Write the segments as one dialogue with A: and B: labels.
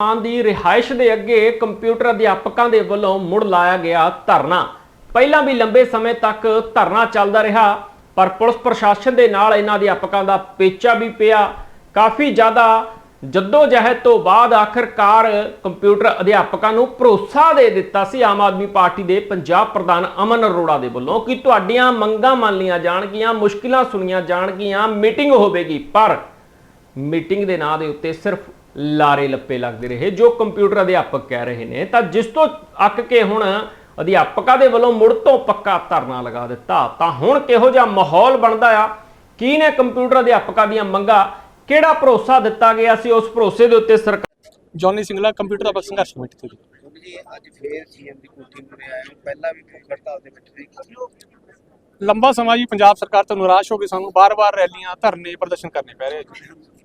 A: ਮਾਨ ਦੀ ਰਿਹਾਇਸ਼ ਦੇ ਅੱਗੇ ਕੰਪਿਊਟਰ ਅਧਿਆਪਕਾਂ ਦੇ ਵੱਲੋਂ ਮੁੜ ਲਾਇਆ ਗਿਆ ਧਰਨਾ। ਪਹਿਲਾਂ ਵੀ ਲੰਬੇ ਸਮੇਂ ਤੱਕ ਧਰਨਾ ਚੱਲਦਾ ਰਿਹਾ, ਪਰ ਪੁਲਿਸ ਪ੍ਰਸ਼ਾਸਨ ਦੇ ਨਾਲ ਇਹਨਾਂ ਅਧਿਆਪਕਾਂ ਦਾ ਪੇਚਾ ਵੀ ਪਿਆ। ਕਾਫੀ ਜ਼ਿਆਦਾ ਜੱਦੋ ਜਹਿਦ ਤੋਂ ਬਾਅਦ ਆਖਰਕਾਰ ਕੰਪਿਊਟਰ ਅਧਿਆਪਕਾਂ ਨੂੰ ਭਰੋਸਾ ਦੇ ਦਿੱਤਾ ਸੀ ਆਮ ਆਦਮੀ ਪਾਰਟੀ ਦੇ ਪੰਜਾਬ ਪ੍ਰਧਾਨ ਅਮਨ ਅਰੋੜਾ ਦੇ ਵੱਲੋਂ ਕਿ ਤੁਹਾਡੀਆਂ ਮੰਗਾਂ ਮੰਨ ਲਈਆਂ ਜਾਣਗੀਆਂ, ਮੁਸ਼ਕਿਲਾਂ ਸੁਣੀਆਂ ਜਾਣਗੀਆਂ, ਮੀਟਿੰਗ ਹੋਵੇਗੀ, ਪਰ ਮੀਟਿੰਗ ਦੇ ਨਾਂ ਦੇ ਉੱਤੇ ਸਿਰਫ ਲਾਰੇ ਲੱਪੇ ਲੱਗਦੇ ਰਹੇ ਜੋ ਕੰਪਿਊਟਰ ਅਧਿਆਪਕ ਕਹਿ ਰਹੇ ਨੇ। ਤਾਂ ਜਿਸ ਤੋਂ ਅੱਕ ਕੇ ਹੁਣ ਅਧਿਆਪਕਾਂ ਦੇ ਵੱਲੋਂ ਮੁੜ ਤੋਂ ਪੱਕਾ ਧਰਨਾ ਲਗਾ ਦਿੱਤਾ ਤਾਂ ਹੁਣ ਕਿਹੋ ਜਿਹਾ ਮਾਹੌਲ ਬਣਦਾ ਆ? ਕੀ ਨੇ ਕੰਪਿਊਟਰ ਅਧਿਆਪਕਾਂ ਦੀਆਂ ਮੰਗਾਂ? ਕਿਹੜਾ ਭਰੋਸਾ ਦਿੱਤਾ ਗਿਆ ਸੀ? ਉਸ ਭਰੋਸੇ ਦੇ ਉੱਤੇ ਸਰਕਾਰ
B: ਜੌਨੀ ਸਿੰਗਲਾ ਕੰਪਿਊਟਰ ਦਾ ਸੰਘਰਸ਼ ਕਮੇਟੀ ਤੋਂ ਜੀ।
C: ਅੱਜ ਫੇਰ ਸੀਐਮ ਦੀ ਕੋਠੀ ਮੁਰੇ ਆਏ ਹੋ ਪਹਿਲਾਂ ਵੀ ਭੁੱਖ ਹੜਤਾਲ ਦੇ ਵਿੱਚ ਸੀ
B: ਲੰਬਾ ਸਮਾਂ ਜੀ ਪੰਜਾਬ ਸਰਕਾਰ ਤੋਂ ਨਿਰਾਸ਼ ਹੋ ਕੇ ਸਾਨੂੰ ਬਾਰ-ਬਾਰ ਰੈਲੀਆਂ ਧਰਨੇ ਪ੍ਰਦਰਸ਼ਨ ਕਰਨੇ ਪੈ ਰਹੇ ਜੀ।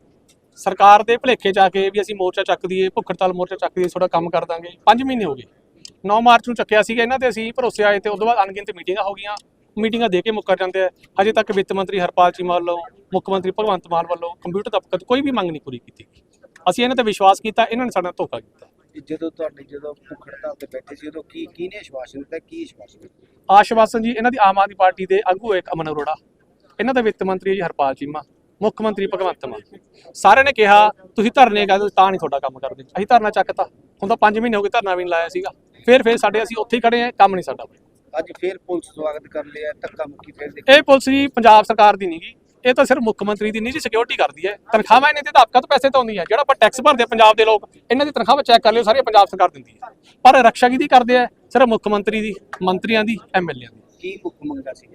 B: ਸਰਕਾਰ ਦੇ ਭਲੇਖੇ ਚ ਆ ਕੇ ਵੀ ਅਸੀਂ ਮੋਰਚਾ ਚੱਕ ਦਈਏ ਭੁੱਖ ਹੜਤਾਲ ਮੋਰਚਾ ਚੱਕ ਦਈਏ ਥੋੜਾ ਕੰਮ ਕਰ ਦਾਂਗੇ। 5 ਮਹੀਨੇ ਹੋ ਗਏ। 9 ਮਾਰਚ ਨੂੰ ਚੱਕਿਆ ਸੀਗਾ ਇਹਨਾਂ ਤੇ ਅਸੀਂ ਭਰੋਸੇ ਆਏ ਤੇ ਉਦੋਂ ਬਾਅਦ ਅਣਗਿਣਤ ਮੀਟਿੰਗਾਂ ਹੋ ਗਈਆਂ। ਮੀਟਿੰਗਾਂ ਦੇ ਕੇ ਮੁੱਕਰ ਜਾਂਦੇ ਆ। ਹਜੇ ਤੱਕ ਵਿੱਤ ਮੰਤਰੀ ਹਰਪਾਲ ਚੀਮਾ ਵੱਲੋਂ ਮੁੱਖ ਮੰਤਰੀ ਭਗਵੰਤ ਮਾਨ ਵੱਲੋਂ ਕੰਪਿਊਟਰ ਦਫ਼ਤਰ ਤੋਂ ਕੋਈ ਵੀ ਮੰਗ ਨਹੀਂ ਪੂਰੀ ਕੀਤੀ। ਅਸੀਂ ਇਹਨਾਂ ਤੇ ਵਿਸ਼ਵਾਸ ਕੀਤਾ ਇਹਨਾਂ ਨੇ ਸਾਡਾ ਧੋਖਾ ਕੀਤਾ।
C: ਕਿ ਜਦੋਂ ਤੁਹਾਡੀ ਜਦੋਂ ਭੁੱਖ ਹੜਤਾਲ ਤੇ ਬੈਠੇ ਸੀ ਉਦੋਂ ਕੀ ਕਿਹਨੇ ਆਸ਼ਵਾਸਨ ਦਿੱਤਾ ਕੀ ਆਸ਼ਵਾਸਨ
B: ਆਸ਼ਵਾਸਨ ਜੀ ਇਹਨਾਂ ਦੀ ਆਮ ਆਦਮੀ ਪਾਰਟੀ ਦੇ ਆਗੂ ਇੱਕ ਅਮਨ ਅਰੋੜਾ। ਇਹਨਾਂ ਦਾ ਵਿੱਤ ਮੰਤਰੀ ਜੀ ਹਰਪਾਲ ਚੀਮਾ ਮੁੱਖ ਮੰਤਰੀ ਭਗਵੰਤ ਮਾਨ। ਸਾਰਿਆਂ ਨੇ ਕਿਹਾ ਤੁਸੀਂ ਧਰਨੇ ਕਰਦੇ ਤਾਂ ਨਹੀਂ ਤੁਹਾਡਾ ਕੰਮ ਕਰਦੇ ਅਸੀਂ ਧਰਨਾ ਚੱਕਤਾ। ਹੁਣ ਤਾਂ 5 ਮਹੀਨੇ ਹੋ ਗਏ ਧਰਨਾ ਵੀ ਨਹੀਂ ਲਾਇਆ ਸੀਗਾ। ਫਿਰ ਫਿਰ ਸਾਡੇ ਅਸੀਂ ਉੱਥੇ ਹੀ ਖੜੇ ਆ ਕੰਮ ਨਹੀਂ ਸਾਡਾ
C: ਅੱਜ ਫੇਰ ਪੁਲਿਸ ਸਵਾਗਤ ਕਰ ਲਿਆ ਧੱਕਾ ਮੁੱਕੀ ਫੇਰ ਦੇਖੀ।
B: ਇਹ ਪੁਲਿਸ ਜੀ ਪੰਜਾਬ ਸਰਕਾਰ ਦੀ ਨਹੀਂਗੀ। ਇਹ ਤਾਂ ਸਿਰਫ ਮੁੱਖ ਮੰਤਰੀ ਦੀ ਨਿੱਜੀ ਸਿਕਿਉਰਿਟੀ ਕਰਦੀ ਹੈ। ਤਨਖਾਹਾਂ ਇਹਨਾਂ ਦੇ ਅਧਿਆਪਕਾਂ ਤੋਂ ਪੈਸੇ ਤਾਂ ਆਉਂਦੀ ਹੈ ਜਿਹੜਾ ਆਪਾਂ ਟੈਕਸ ਭਰਦੇ ਪੰਜਾਬ ਦੇ ਲੋਕ ਇਹਨਾਂ ਦੀ ਤਨਖਾਹਾਂ ਚੈੱਕ ਕਰ ਲਿਓ ਸਾਰੀ ਪੰਜਾਬ ਸਰਕਾਰ ਦਿੰਦੀ ਹੈ। ਪਰ ਰਕਸ਼ਾ ਕਿਹਦੀ ਕਰਦੇ ਆ ਸਿਰਫ ਮੁੱਖ ਮੰਤਰੀ ਦੀ ਮੰਤਰੀਆਂ ਦੀ ਐਮਐਲਏਆਂ ਦੀ।
C: ਕੀ ਮੁੱਖ ਮੰਗਾ ਸੀ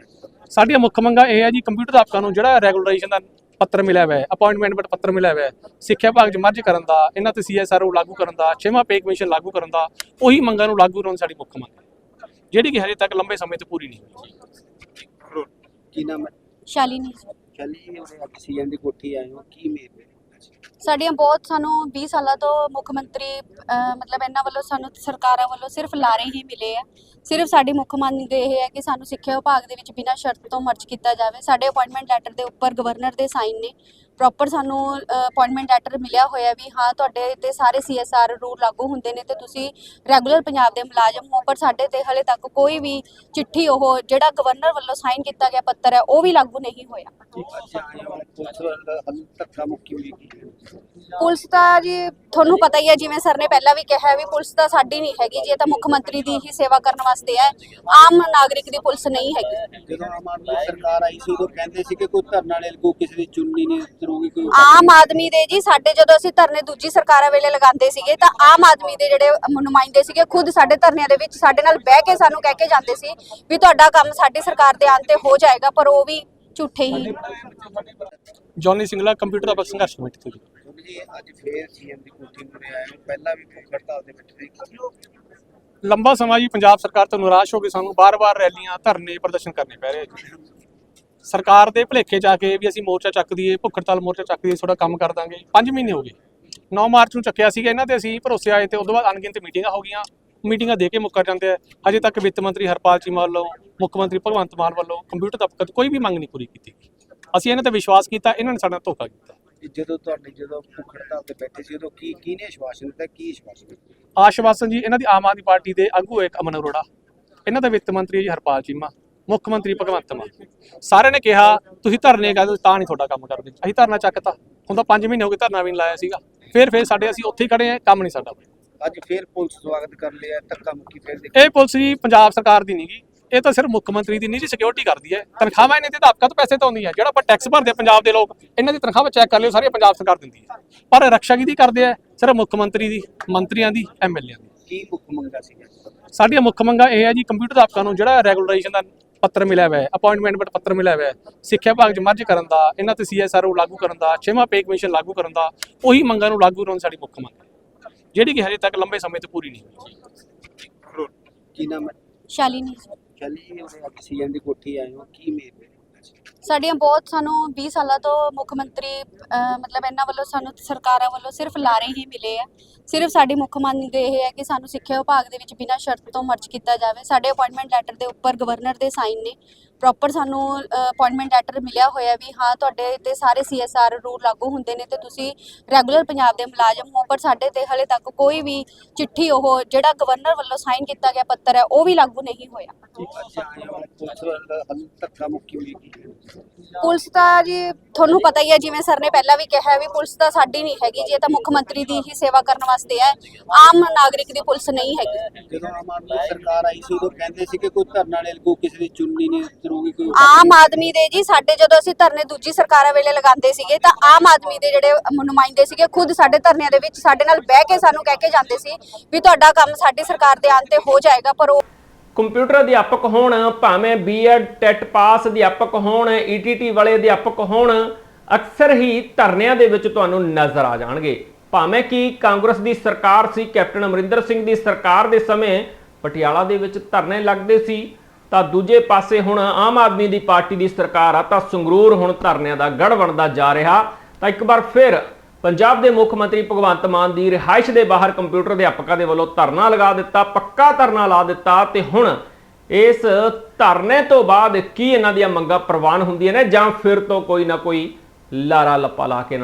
B: ਸਾਡੀਆਂ ਮੁੱਖ ਮੰਗਾਂ ਇਹ ਹੈ ਜੀ ਕੰਪਿਊਟਰ ਅਧਿਆਪਕਾਂ ਨੂੰ ਜਿਹੜਾ ਰੈਗੂਲੇਸ਼ਨ ਦਾ ਪੱਤਰ ਮਿਲਿਆ ਹੋਇਆ ਹੈ ਅਪਾਇੰਟਮੈਂਟ ਪੱਤਰ ਮਿਲਿਆ ਹੋਇਆ ਹੈ। ਸਿੱਖਿਆ ਵਿਭਾਗ 'ਚ ਮਰਜ ਕਰਨ ਦਾ ਇਹਨਾਂ ਤੇ ਸੀਐਸਆਰਓ ਲਾਗੂ ਕਰਨ ਦਾ ਛੇਵਾਂ ਪੇ ਕਮਿਸ਼ਨ ਲਾਗੂ ਕਰਨ ਦਾ ਉਹੀ ਮੰਗਾਂ ਨੂੰ ਲਾਗੂ ਕਰਨ ਸਾਡੀ ਮੁੱਖ ਮੰਗ ਹੈ। ਜਿਹੜੀ ਕਿ ਹਜੇ ਤੱਕ ਲੰਬੇ ਸਮੇਂ ਤੋਂ ਪੂਰੀ ਨਹੀਂ ਹੋਈ।
C: ਕੀ ਨਾਮ ਹੈ?
D: ਸ਼ਾਲਿਨੀ
C: ਚੱਲੀ ਜੀ ਅੱਜ ਸੀਐਮ ਦੀ ਕੋਠੀ ਆਏ ਹੋ ਕੀ ਮੇਰ
D: ਸਾਡੀਆਂ ਬਹੁਤ ਸਾਨੂੰ 20 ਸਾਲਾਂ ਤੋਂ ਮੁੱਖ ਮੰਤਰੀ ਅਹ, ਮਤਲਬ ਇਹਨਾਂ ਵੱਲੋਂ ਸਾਨੂੰ ਸਰਕਾਰਾਂ ਵੱਲੋਂ ਸਿਰਫ ਲਾਰੇ ਹੀ ਮਿਲੇ ਆ। ਸਿਰਫ ਸਾਡੀ ਮੁੱਖ ਮੰਗ ਇਹ ਹੈ ਕਿ ਸਾਨੂੰ ਸਿੱਖਿਆ ਵਿਭਾਗ ਦੇ ਵਿੱਚ ਬਿਨਾਂ ਸ਼ਰਤ ਤੋਂ ਮਰਜ ਕੀਤਾ ਜਾਵੇ। ਸਾਡੇ ਅਪਾਇੰਟਮੈਂਟ ਲੈਟਰ ਦੇ ਉੱਪਰ ਗਵਰਨਰ ਦੇ ਸਾਈਨ ਨੇ। ਪ੍ਰੋਪਰ ਸਾਨੂੰ ਅਪਾਇੰਟਮੈਂਟ ਲੈਟਰ ਮਿਲਿਆ ਹੋਇਆ ਵੀ ਹਾਂ, ਤੁਹਾਡੇ ਤੇ ਸਾਰੇ ਸੀਐਸਆਰ ਰੂਲ ਲਾਗੂ ਹੁੰਦੇ ਨੇ ਤੇ ਤੁਸੀਂ ਰੈਗੂਲਰ ਪੰਜਾਬ ਦੇ ਮੁਲਾਜ਼ਮ ਹੋ, ਪਰ ਸਾਡੇ ਤੇ ਹਲੇ ਤੱਕ ਕੋਈ ਵੀ ਚਿੱਠੀ ਉਹ ਜਿਹੜਾ ਗਵਰਨਰ ਵੱਲੋਂ ਸਾਈਨ ਕੀਤਾ ਗਿਆ ਪੱਤਰ ਹੈ, ਉਹ ਵੀ ਲਾਗੂ ਨਹੀਂ ਹੋਇਆ।
C: ਪੁਲਿਸ
D: ਤਾਂ ਜੀ ਤੁਹਾਨੂੰ ਪਤਾ ਹੀ ਹੈ ਜਿਵੇਂ ਸਰ ਨੇ ਪਹਿਲਾਂ ਵੀ ਕਿਹਾ ਵੀ ਪੁਲਿਸ ਤਾਂ ਸਾਡੀ ਨਹੀਂ ਹੈਗੀ ਜੀ ਇਹ ਤਾਂ ਮੁੱਖ ਮੰਤਰੀ ਦੀ ਹੀ ਸੇਵਾ ਕਰਨ ਵਾਸਤੇ ਹੈ। ਆਮ ਨਾਗਰਿਕ ਦੀ ਪੁਲਿਸ ਨਹੀਂ ਹੈਗੀ।
C: ਜਦੋਂ ਆਮ ਆਦਮੀ ਸਰਕਾਰ ਆਈ ਸੀ ਉਦੋਂ ਕਹਿੰਦੇ ਸੀ ਕਿ ਕੋਈ ਧਰਨਾ ਵਾਲੇ ਕੋ ਕਿਸੇ ਦੀ ਚੁੰਨੀ ਨਹੀਂ ਉਤਰੂਗੀ ਕੋਈ
D: ਆਮ ਆਦਮੀ ਦੇ ਜੀ ਸਾਡੇ ਜਦੋਂ ਅਸੀਂ ਧਰਨੇ ਦੂਜੀ ਸਰਕਾਰਾਂ ਵੇਲੇ ਲਗਾਉਂਦੇ ਸੀਗੇ ਤਾਂ ਆਮ ਆਦਮੀ ਦੇ ਜਿਹੜੇ ਨੁਮਾਇੰਦੇ ਸੀਗੇ ਖੁਦ ਸਾਡੇ ਧਰਨਿਆਂ ਦੇ ਵਿੱਚ ਸਾਡੇ ਨਾਲ ਬਹਿ ਕੇ ਸਾਨੂੰ ਕਹਿ ਕੇ ਜਾਂਦੇ ਸੀ ਵੀ ਤੁਹਾਡਾ ਕੰਮ ਸਾਡੀ ਸਰਕਾਰ ਦੇ ਆਉਣ ਤੇ ਹੋ ਜਾਏਗਾ ਪਰ ਉਹ ਵੀ ਝੂਠੇ ਹੀ।
B: ਜੌਨੀ ਸਿੰਗਲਾ ਕੰਪਿਊਟਰ ਦਾ ਸੰਘਰਸ਼ ਕਮੇਟੀ ਤੋਂ ਜੀ
C: ਅੱਜ ਫੇਰ ਸੀਐਮ ਦੀ ਕੋਠੀ ਮੁਰੇ ਆਏ ਹੋ ਪਹਿਲਾਂ ਵੀ ਭੁੱਖ ਹੜਤਾਲ ਦੇ ਵਿੱਚ ਸੀ
B: ਲੰਬਾ ਸਮਾਂ ਜੀ ਪੰਜਾਬ ਸਰਕਾਰ ਤੋਂ ਨਿਰਾਸ਼ ਹੋ ਕੇ ਸਾਨੂੰ ਬਾਰ-ਬਾਰ ਰੈਲੀਆਂ, ਧਰਨੇ ਪ੍ਰਦਰਸ਼ਨ ਕਰਨੇ ਪੈ ਰਹੇ ਜੀ। ਸਰਕਾਰ ਦੇ ਭਲੇਖੇ ਚ ਕੇ ਵੀ ਅਸੀਂ ਮੋਰਚਾ ਚੱਕ ਦਈਏ, ਭੁੱਖ ਹੜਤਾਲ ਮੋਰਚਾ ਚੱਕ ਦਈਏ ਥੋੜਾ ਕੰਮ ਕਰ ਦਾਂਗੇ। 5 ਮਹੀਨੇ ਹੋ ਗਏ। 9 ਮਾਰਚ ਨੂੰ ਚੱਕਿਆ ਸੀਗਾ ਇਹਨਾਂ ਤੇ ਅਸੀਂ ਭਰੋਸੇ ਆਏ ਤੇ ਉਦੋਂ ਬਾਅਦ ਅਣਗਿਣਤ ਮੀਟਿੰਗਾਂ ਹੋ ਗਈਆਂ। ਮੀਟਿੰਗਾਂ ਦੇ ਕੇ ਮੁੱਕਰ ਜਾਂਦੇ ਆ। ਹਜੇ ਤੱਕ ਵਿੱਤ ਮੰਤਰੀ ਹਰਪਾਲ ਚੀਮਾ ਵੱਲੋਂ, ਮੁੱਖ ਮੰਤਰੀ ਭਗਵੰਤ ਮਾਨ ਵੱਲੋਂ, ਕੰਪਿਊਟਰ ਦਫ਼ਤਰ ਕੋਈ ਵੀ ਮੰਗ ਨਹੀਂ ਪੂਰੀ ਕੀਤੀ ਅਸੀਂ ਇਹਨਾਂ ਤੇ ਵਿਸ਼ਵਾਸ ਕੀਤਾ, ਇਹਨਾਂ ਨੇ ਸਾਡਾ ਧੋਖਾ ਕੀਤਾ।
C: ਜਦੋਂ ਤੁਹਾਡੀ ਜਦੋਂ ਭੁੱਖ ਹੜਤਾਲ ਤੇ ਬੈਠੇ ਸੀ ਉਦੋਂ ਕੀ ਕਿਹਨੇ ਆਸ਼ਵਾਸਨ ਦਿੱਤਾ? ਕੀ ਆਸ਼ਵਾਸਨ ਦਿੱਤਾ?
B: ਆਸ਼ਵਾਸਨ ਜੀ ਇਹਨਾਂ ਦੀ ਆਮ ਆਦਮੀ ਪਾਰਟੀ ਦੇ ਆਗੂ ਇੱਕ ਅਮਨ ਅਰੋੜਾ। ਇਹਨਾਂ ਦਾ ਵਿੱਤ ਮੰਤਰੀ ਜੀ ਹਰਪਾਲ ਚੀਮਾ ਮੁੱਖ ਮੰਤਰੀ ਭਗਵੰਤ ਮਾਨ। ਸਾਰਿਆਂ ਨੇ ਕਿਹਾ ਤੁਸੀਂ ਧਰਨੇ ਕਰਦੇ ਤਾਂ ਨਹੀਂ ਤੁਹਾਡਾ ਕੰਮ ਕਰਦੇ। ਅਸੀਂ ਧਰਨਾ ਚੱਕਤਾ। ਹੁਣ ਤਾਂ 5 ਮਹੀਨੇ ਹੋ ਗਏ ਧਰਨਾ ਵੀ ਨਹੀਂ ਲਾਇਆ ਸੀਗਾ। ਫਿਰ ਫਿਰ ਸਾਡੇ ਅਸੀਂ ਉੱਥੇ ਹੀ ਖੜੇ ਆ ਕੰਮ ਨਹੀਂ ਸਾਡਾ
C: ਅੱਜ ਫੇਰ ਪੁਲਿਸ ਸਵਾਗਤ ਕਰ ਲਿਆ ਧੱਕਾ ਮੁੱਕੀ ਫੇਰ ਦੇਖੀ।
B: ਇਹ ਪੁਲਿਸ ਜੀ ਪੰਜਾਬ ਸਰਕਾਰ ਦੀ ਨਹੀਂਗੀ ਇਹ ਤਾਂ ਸਿਰਫ ਮੁੱਖ ਮੰਤਰੀ ਦੀ ਨਿੱਜੀ ਸਿਕਿਉਰਿਟੀ ਕਰਦੀ ਹੈ। ਤਨਖਾਹਾਂ ਇਹਨਾਂ ਦੇ ਅਧਿਆਪਕਾਂ ਤੋਂ ਪੈਸੇ ਤਾਂ ਆਉਂਦੀ ਹੈ। ਜਿਹੜਾ ਆਪਾਂ ਟੈਕਸ ਭਰਦੇ ਆ ਪੰਜਾਬ ਦੇ ਲੋਕ ਇਹਨਾਂ ਦੀ ਤਨਖਾਹਾਂ ਚੈੱਕ ਕਰ ਲਿਓ ਸਾਰੀ ਪੰਜਾਬ ਸਰਕਾਰ ਦਿੰਦੀ ਹੈ। ਪਰ ਰਕਸ਼ਾ ਕਿਹਦੀ ਕਰਦੇ ਆ ਸਿਰਫ ਮੁੱਖ ਮੰਤਰੀ ਦੀ ਮੰਤਰੀਆਂ ਦੀ ਐਮਐਲਏਆਂ ਦੀ।
C: ਕੀ ਮੁੱਖ ਮੰਗਾ ਸੀ
B: ਸਾਡੀਆਂ ਮੁੱਖ ਮੰਗਾਂ ਇਹ ਹੈ ਜੀ ਕੰਪਿਊਟਰ ਅਧਿਆਪਕਾਂ ਨੂੰ ਜਿਹੜਾ ਰੈਗੂਲੇਸ਼ਨ ਦਾ ਪੱਤਰ ਮਿਲਿਆ ਹੋਇਆ ਹੈ ਅਪਾਇੰਟਮੈਂਟ ਪੱਤਰ ਮਿਲਿਆ ਹੋਇਆ ਹੈ ਸਿੱਖਿਆ ਵਿਭਾਗ 'ਚ ਮਰਜ ਕਰਨ ਦਾ ਇਹਨਾਂ ਤੇ ਸੀਐਸਆਰਓ ਲਾਗੂ ਕਰਨ ਦਾ ਛੇਵਾਂ ਪੇ ਕਮਿਸ਼ਨ ਲਾਗੂ ਕਰਨ ਦਾ ਉਹੀ ਮੰਗਾਂ ਨੂੰ ਲਾਗੂ ਕਰਨ ਦੀ ਸਾਡੀ ਮੁੱਖ ਮੰਗ ਹੈ। ਜਿਹੜੀ ਕਿ ਹਜੇ ਤੱਕ ਲੰਬੇ ਸਮੇਂ ਤੋਂ ਪੂਰੀ ਨਹੀਂ ਹੋਈ।
C: ਕੀ ਨਾਮ ਹੈ?
D: ਸ਼ਾਲਿਨੀ
C: ਚੱਲੀ ਜੀ ਉਰੇ ਦੀ ਕੋਠੀ ਆਏ ਹੋ ਕੀ ਮੇਰ
D: ਸਾਡੀਆਂ ਬਹੁਤ ਸਾਨੂੰ 20 ਸਾਲਾਂ ਤੋਂ ਮੁੱਖ ਮੰਤਰੀ ਅਹ, ਮਤਲਬ ਇਹਨਾਂ ਵੱਲੋਂ ਸਾਨੂੰ ਸਰਕਾਰਾਂ ਵੱਲੋਂ ਸਿਰਫ ਲਾਰੇ ਹੀ ਮਿਲੇ ਆ। ਸਿਰਫ ਸਾਡੀ ਮੁੱਖ ਮੰਗ ਇਹ ਹੈ ਕਿ ਸਾਨੂੰ ਸਿੱਖਿਆ ਵਿਭਾਗ ਦੇ ਵਿੱਚ ਬਿਨਾਂ ਸ਼ਰਤ ਤੋਂ ਮਰਜ ਕੀਤਾ ਜਾਵੇ। ਸਾਡੇ ਅਪਾਇੰਟਮੈਂਟ ਲੈਟਰ ਦੇ ਉੱਪਰ ਗਵਰਨਰ ਦੇ ਸਾਈਨ ਨੇ। ਪ੍ਰੋਪਰ ਸਾਨੂੰ ਅਪਾਇੰਟਮੈਂਟ ਲੈਟਰ ਮਿਲਿਆ ਹੋਇਆ ਵੀ ਹਾਂ, ਤੁਹਾਡੇ ਤੇ ਸਾਰੇ ਸੀਐਸਆਰ ਰੂਲ ਲਾਗੂ ਹੁੰਦੇ ਨੇ ਤੇ ਤੁਸੀਂ ਰੈਗੂਲਰ ਪੰਜਾਬ ਦੇ ਮੁਲਾਜ਼ਮ ਹੋ, ਪਰ ਸਾਡੇ ਤੇ ਹਲੇ ਤੱਕ ਕੋਈ ਵੀ ਚਿੱਠੀ ਉਹ ਜਿਹੜਾ ਗਵਰਨਰ ਵੱਲੋਂ ਸਾਈਨ ਕੀਤਾ ਗਿਆ ਪੱਤਰ ਹੈ, ਉਹ ਵੀ ਲਾਗੂ ਨਹੀਂ ਹੋਇਆ।
C: ਪੁਲਿਸ
D: ਤਾਂ ਜੀ, ਤੁਹਾਨੂੰ ਪਤਾ ਹੀ ਹੈ, ਜਿਵੇਂ ਸਰ ਨੇ ਪਹਿਲਾਂ ਵੀ ਕਿਹਾ ਵੀ ਪੁਲਿਸ ਤਾਂ ਸਾਡੀ ਨਹੀਂ ਹੈਗੀ, ਜੀ ਇਹ ਤਾਂ ਮੁੱਖ ਮੰਤਰੀ ਦੀ ਹੀ ਸੇਵਾ ਕਰਨ ਵਾਸਤੇ ਹੈ, ਆਮ ਨਾਗਰਿਕ ਦੀ ਪੁਲਿਸ ਨਹੀਂ ਹੈਗੀ।
C: ਜਦੋਂ ਆਮ ਆਦਮੀ ਸਰਕਾਰ ਆਈ ਸੀ, ਉਦੋਂ ਕਹਿੰਦੇ ਸੀ ਕਿ ਕੋਈ ਧਰਨਾ ਨਹੀਂ ਲੱਗੂ ਕਿਸੇ ਦੀ ਚੁੰਨੀ ਨਹੀਂ ਕੋਈ
D: ਆਮ ਆਦਮੀ ਦੇ ਜੀ ਸਾਡੇ ਜਦੋਂ ਅਸੀਂ ਧਰਨੇ ਦੂਜੀ ਸਰਕਾਰਾਂ ਵੇਲੇ ਲਗਾਉਂਦੇ ਸੀਗੇ ਤਾਂ ਆਮ ਆਦਮੀ ਦੇ ਜਿਹੜੇ ਨੁਮਾਇੰਦੇ ਸੀਗੇ ਖੁਦ ਸਾਡੇ ਧਰਨਿਆਂ ਦੇ ਵਿੱਚ ਸਾਡੇ ਨਾਲ ਬਹਿ ਕੇ ਸਾਨੂੰ ਕਹਿ ਕੇ ਜਾਂਦੇ ਸੀ ਵੀ ਤੁਹਾਡਾ ਕੰਮ ਸਾਡੀ ਸਰਕਾਰ ਦੇ ਆਉਣ ਤੇ ਹੋ ਜਾਏਗਾ ਪਰ ਉਹ
A: ਕੰਪਿਊਟਰ ਅਧਿਆਪਕ ਹੋਣ ਭਾਵੇਂ ਬੀਐਡ ਟੈਟ ਪਾਸ ਅਧਿਆਪਕ ਹੋਣ ਈਟੀਟੀ ਵਾਲੇ ਅਧਿਆਪਕ ਹੋਣ ਅਕਸਰ ਹੀ ਧਰਨਿਆਂ ਦੇ ਵਿੱਚ ਤੁਹਾਨੂੰ ਨਜ਼ਰ ਆ ਜਾਣਗੇ। ਭਾਵੇਂ ਕਿ ਕਾਂਗਰਸ ਦੀ ਸਰਕਾਰ ਸੀ ਕੈਪਟਨ ਅਮਰਿੰਦਰ ਸਿੰਘ ਦੀ ਸਰਕਾਰ ਦੇ ਸਮੇਂ ਪਟਿਆਲਾ ਦੇ ਵਿੱਚ ਧਰਨੇ ਲੱਗਦੇ ਸੀ ਤਾਂ ਦੂਜੇ ਪਾਸੇ ਹੁਣ ਆਮ ਆਦਮੀ ਦੀ ਪਾਰਟੀ ਦੀ ਸਰਕਾਰ ਆ, ਤਾਂ ਸੰਗਰੂਰ ਹੁਣ ਧਰਨਿਆਂ ਦਾ ਗੜ ਬਣਦਾ ਜਾ ਰਿਹਾ। ਤਾਂ ਇੱਕ ਵਾਰ ਫਿਰ ਪੰਜਾਬ ਦੇ ਮੁੱਖ ਮੰਤਰੀ ਭਗਵੰਤ ਮਾਨ ਦੀ ਰਿਹਾਇਸ਼ ਦੇ ਬਾਹਰ ਕੰਪਿਊਟਰ ਅਧਿਆਪਕਾਂ ਦੇ ਵੱਲੋਂ ਧਰਨਾ ਲਗਾ ਦਿੱਤਾ, ਪੱਕਾ ਧਰਨਾ ਲਾ ਦਿੱਤਾ ਤੇ ਹੁਣ ਇਸ ਧਰਨੇ ਤੋਂ ਬਾਅਦ ਕੀ ਇਹਨਾਂ ਦੀਆਂ ਮੰਗਾਂ ਪ੍ਰਵਾਨ ਹੁੰਦੀਆਂ ਨੇ ਜਾਂ ਫਿਰ ਤੋਂ ਕੋਈ ਨਾ ਕੋਈ ਲਾਰਾ ਲੱਪਾ ਲਾ ਕੇ